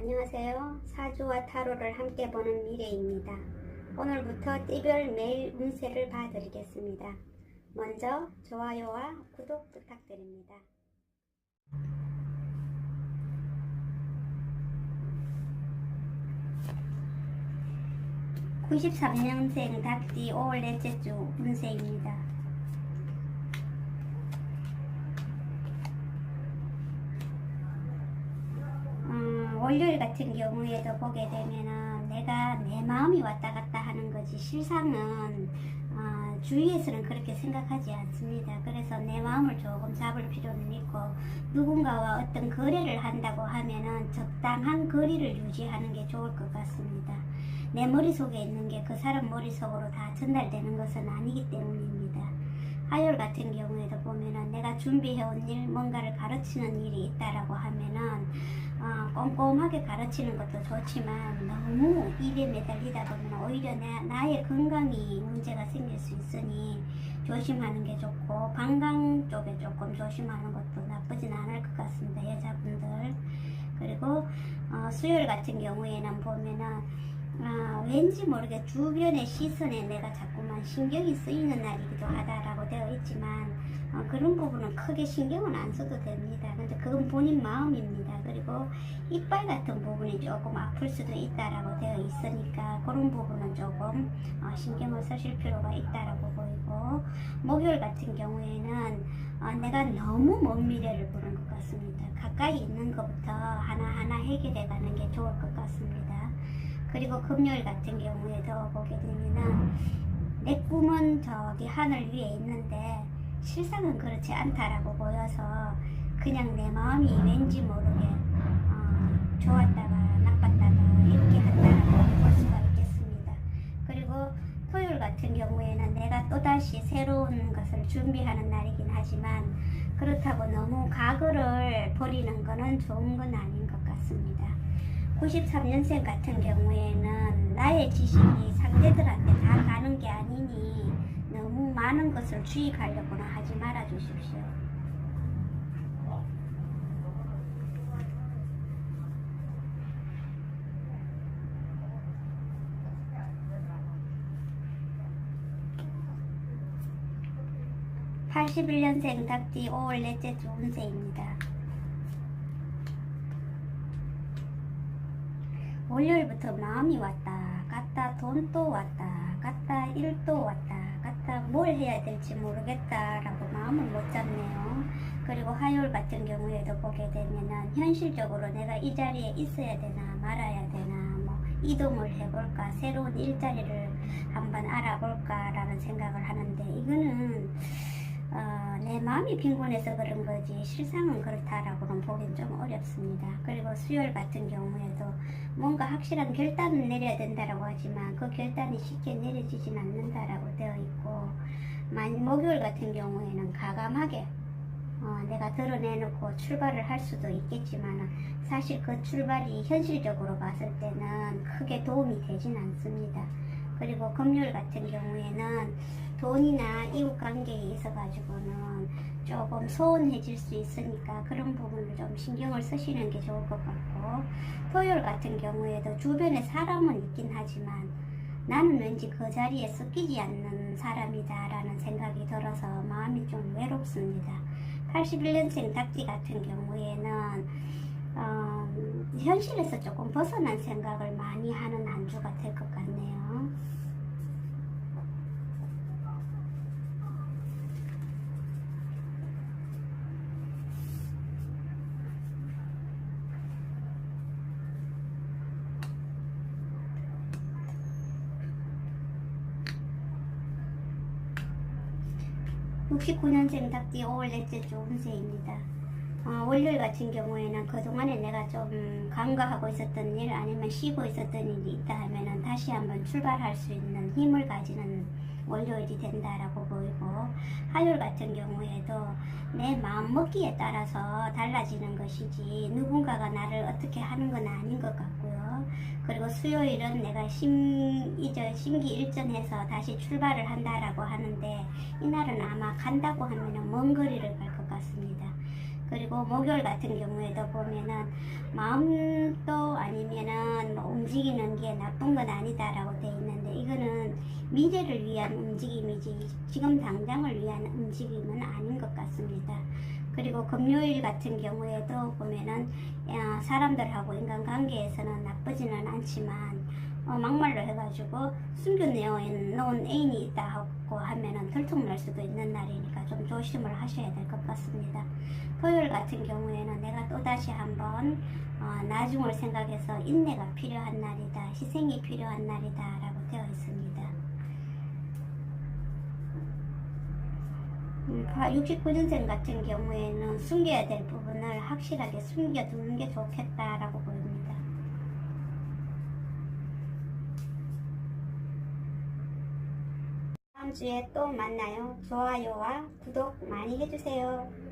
안녕하세요. 사주와 타로를 함께 보는 미래입니다. 오늘부터 띠별 매일 운세를 봐드리겠습니다. 먼저 좋아요와 구독 부탁드립니다. 93년생 닭띠 5월 넷째 주 운세입니다. 음, 월요일 같은 경우에도 보게 되면은 내가 내 마음이 왔다 갔다 하는 거지 실상은 어, 주위에서는 그렇게 생각하지 않습니다. 그래서 내 마음을 조금 잡을 필요는 있고 누군가와 어떤 거래를 한다고 하면은 적당한 거리를 유지하는 게 좋을 것 같습니다. 내 머릿속에 있는 게 그 사람 머릿속으로 다 전달되는 것은 아니기 때문입니다. 화요일 같은 경우에도 보면은 내가 준비해온 일, 뭔가를 가르치는 일이 있다라고 하면은 어, 꼼꼼하게 가르치는 것도 좋지만 너무 일에 매달리다 보면 오히려 내, 나의 건강이 문제가 생길 수 있으니 조심하는 게 좋고 방광 쪽에 조금 조심하는 것도 나쁘진 않을 것 같습니다 여자분들. 그리고 어, 수요일 같은 경우에는 보면은 아, 왠지 모르게 주변의 시선에 내가 자꾸만 신경이 쓰이는 날이기도 하다라고 되어 있지만 어, 그런 부분은 크게 신경은 안 써도 됩니다. 근데 그건 본인 마음입니다. 그리고 이빨 같은 부분이 조금 아플 수도 있다라고 되어 있으니까 그런 부분은 조금 어, 신경을 쓰실 필요가 있다라고 보이고 목요일 같은 경우에는 어, 내가 너무 먼 미래를 보는 것 같습니다. 가까이 있는 것부터 하나하나 해결해 가는 게 좋을 것 같습니다. 그리고 금요일 같은 경우에도 보게 되면은 내 꿈은 저기 하늘 위에 있는데 실상은 그렇지 않다라고 보여서 그냥 내 마음이 왠지 모르게 어, 좋았다가 나빴다가 이렇게 한다라고 볼 수가 있겠습니다. 그리고 토요일 같은 경우에는 내가 또다시 새로운 것을 준비하는 날이긴 하지만 그렇다고 너무 과거를 버리는 거는 좋은 건 아닌 것 같습니다. 93년생 같은 경우에는 나의 지식이 상대들한테 다 가는 게 아니니 너무 많은 것을 주입하려고는 하지 말아 주십시오. (81년생) 닭띠 5월 넷째 주 운세입니다. 월요일부터 마음이 왔다 갔다 돈 또 왔다 갔다 일 또 왔다 갔다 뭘 해야 될지 모르겠다라고 마음을 못 잡네요. 그리고 화요일 같은 경우에도 보게 되면은 현실적으로 내가 이 자리에 있어야 되나 말아야 되나 뭐 이동을 해볼까 새로운 일자리를 한번 알아볼까라는 생각을 하는데 이거는 어, 내 마음이 빈곤해서 그런 거지 실상은 그렇다라고는 보긴 좀 어렵습니다. 그리고 수요일 같은 경우에도 뭔가 확실한 결단을 내려야 된다라고 하지만 그 결단이 쉽게 내려지진 않는다라고 되어 있고 만 목요일 같은 경우에는 가감하게 어, 내가 드러내놓고 출발을 할 수도 있겠지만 사실 그 출발이 현실적으로 봤을 때는 크게 도움이 되진 않습니다. 그리고 금요일 같은 경우에는 돈이나 이웃 관계에 있어 가지고는 조금 소원해질 수 있으니까 그런 부분을 좀 신경을 쓰시는 게 좋을 것 같고 토요일 같은 경우에도 주변에 사람은 있긴 하지만 나는 왠지 그 자리에 섞이지 않는 사람이다 라는 생각이 들어서 마음이 좀 외롭습니다. 81년생 닭띠 같은 경우에는 어, 현실에서 조금 벗어난 생각을 많이 하는 한 주가 될 것 같네요. 69년생 닭띠 5월 넷째 주 운세입니다. 어, 월요일 같은 경우에는 그동안에 내가 좀 간과하고 있었던 일 아니면 쉬고 있었던 일이 있다 하면은 다시 한번 출발할 수 있는 힘을 가지는 월요일이 된다라고 보이고 화요일 같은 경우에도 내 마음 먹기에 따라서 달라지는 것이지 누군가가 나를 어떻게 하는 건 아닌 것 같고요. 그리고 수요일은 내가 심, 이제 심기 일전해서 다시 출발을 한다라고 하는데 이날은 아마 간다고 하면은 먼 거리를 갈 것 같습니다. 그리고 목요일 같은 경우에도 보면은 마음도 아니면은 뭐 움직이는 게 나쁜 건 아니다라고 돼 있는데 이거는 미래를 위한 움직임이지 지금 당장을 위한 움직임은 아닌 것 같습니다. 그리고 금요일 같은 경우에도 보면은 야, 사람들하고 인간관계에서는 나쁘지는 않지만 어, 막말로 해가지고 숨겨놓은 놓은 애인이 있다 하고 하면은 들통날 수도 있는 날이니까 좀 조심을 하셔야 될 것 같습니다. 토요일 같은 경우에는 내가 또다시 한번 어, 나중을 생각해서 인내가 필요한 날이다, 희생이 필요한 날이다 라고 되어 있습니다. 음, 69년생 같은 경우에는 숨겨야 될 부분을 확실하게 숨겨두는 게 좋겠다라고 보입니다. 다음 주에 또 만나요. 좋아요와 구독 많이 해주세요.